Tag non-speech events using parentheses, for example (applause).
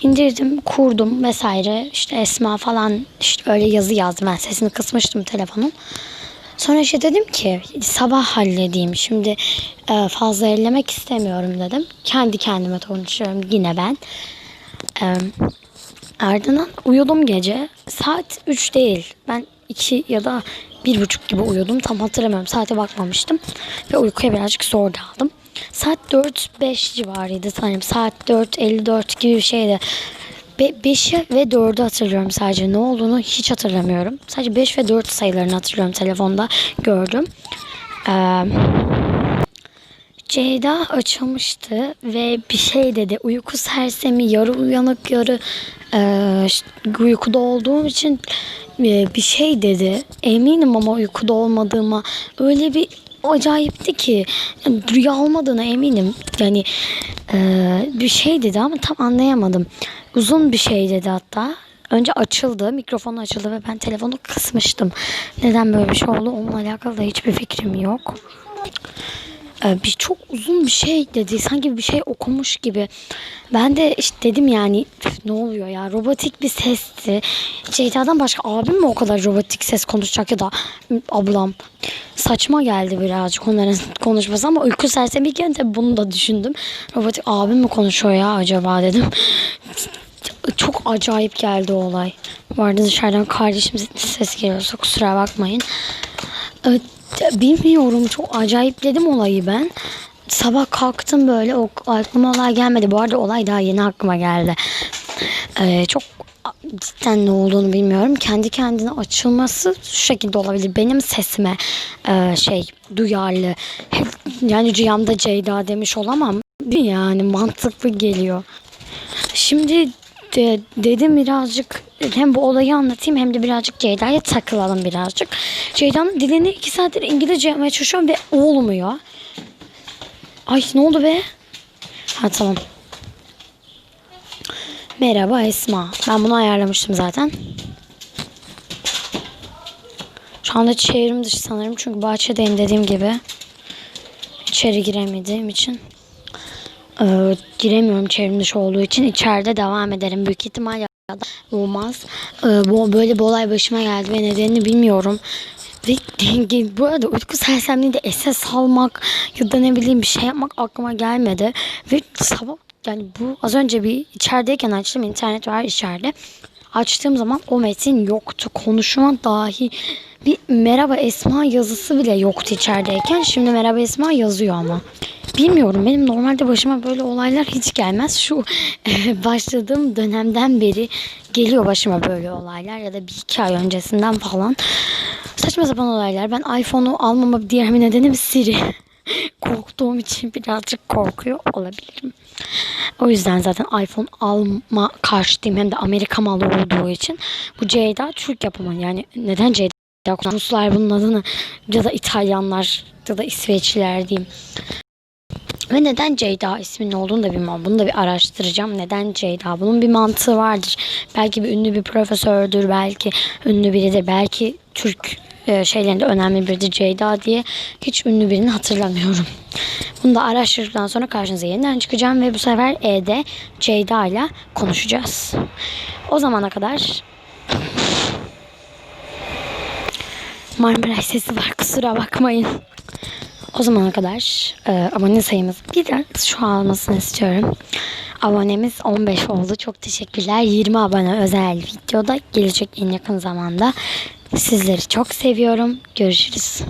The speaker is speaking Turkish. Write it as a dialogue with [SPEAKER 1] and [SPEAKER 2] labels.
[SPEAKER 1] indirdim, kurdum vesaire. İşte Esma falan işte öyle yazı yazdım. Ben sesini kısmıştım telefonun. Sonra işte dedim ki sabah halledeyim. Şimdi e, fazla ellemek istemiyorum dedim. Kendi kendime konuşuyorum yine ben. E, ardından uyudum gece. Saat 3 değil. Ben 2 ya da bir buçuk gibi uyudum. Tam hatırlamıyorum. Saate bakmamıştım. Ve uykuya birazcık zor daldım. Saat 4-5 civarıydı sanırım. Saat 4.54 gibi bir şeydi. 5'i ve 4'ü hatırlıyorum sadece. Ne olduğunu hiç hatırlamıyorum. Sadece 5 ve 4 sayılarını hatırlıyorum telefonda gördüm. Ee, Ceyda açılmıştı ve bir şey dedi. Uyku sersemi, yarı uyanık, yarı e, uykuda olduğum için e, bir şey dedi. Eminim ama uykuda olmadığıma öyle bir acayipti ki yani rüya olmadığına eminim. Yani e, bir şey dedi ama tam anlayamadım. Uzun bir şey dedi hatta. Önce açıldı, mikrofon açıldı ve ben telefonu kısmıştım. Neden böyle bir şey oldu onunla alakalı da hiçbir fikrim yok. Ee, bir çok uzun bir şey dedi. Sanki bir şey okumuş gibi. Ben de işte dedim yani "Üf, ne oluyor ya robotik bir sesti. Ceyda'dan başka abim mi o kadar robotik ses konuşacak ya da ablam. Saçma geldi birazcık onların (laughs) konuşması ama uyku sersemiyken de bunu da düşündüm. Robotik abim mi konuşuyor ya acaba dedim. Çok acayip geldi o olay. Bu arada dışarıdan kardeşim ses geliyorsa kusura bakmayın. Evet, bilmiyorum çok acayipledim olayı ben. Sabah kalktım böyle o aklıma olay gelmedi. Bu arada olay daha yeni aklıma geldi. Ee, çok cidden ne olduğunu bilmiyorum. Kendi kendine açılması şu şekilde olabilir. Benim sesime e, şey duyarlı. Hep, yani rüyamda Ceyda demiş olamam. Yani mantıklı geliyor. Şimdi de, dedim birazcık hem bu olayı anlatayım hem de birazcık Ceyda'ya takılalım birazcık. Ceyda'nın dilini iki saattir İngilizce yapmaya çalışıyorum ve olmuyor. Ay ne oldu be? Ha tamam. Merhaba Esma. Ben bunu ayarlamıştım zaten. Şu anda çevrim dışı sanırım çünkü bahçedeyim dediğim gibi. İçeri giremediğim için. Ee, giremiyorum çevrim olduğu için içeride devam ederim. Büyük ihtimal olmaz. Ee, bu böyle bir olay başıma geldi ve nedenini bilmiyorum. Ve bu arada uyku sersemliğinde esas almak ya da ne bileyim bir şey yapmak aklıma gelmedi. Ve sabah yani bu az önce bir içerideyken açtım internet var içeride. Açtığım zaman o metin yoktu. Konuşma dahi bir merhaba Esma yazısı bile yoktu içerideyken. Şimdi merhaba Esma yazıyor ama. Bilmiyorum benim normalde başıma böyle olaylar hiç gelmez. Şu (laughs) başladığım dönemden beri geliyor başıma böyle olaylar ya da bir iki ay öncesinden falan. Saçma sapan olaylar. Ben iPhone'u almama diğer bir nedenim Siri. (laughs) Korktuğum için birazcık korkuyor olabilirim. O yüzden zaten iPhone alma karşıyım hem de Amerika malı olduğu için. Bu Ceyda Türk yapımı yani neden Ceyda? Ruslar bunun adını ya da İtalyanlar ya da İsveçliler diyeyim. Ve neden Ceyda isminin olduğunu da bilmem. Bunu da bir araştıracağım. Neden Ceyda? Bunun bir mantığı vardır. Belki bir ünlü bir profesördür. Belki ünlü biridir. Belki Türk e, şeylerinde önemli biridir Ceyda diye. Hiç ünlü birini hatırlamıyorum. Bunu da araştırdıktan sonra karşınıza yeniden çıkacağım. Ve bu sefer E'de Ceyda ile konuşacağız. O zamana kadar Marmaray sesi var kusura bakmayın. O zamana kadar e, abone sayımız biraz şu almasını istiyorum. Abonemiz 15 oldu. Çok teşekkürler. 20 abone özel videoda gelecek en yakın zamanda. Sizleri çok seviyorum. Görüşürüz.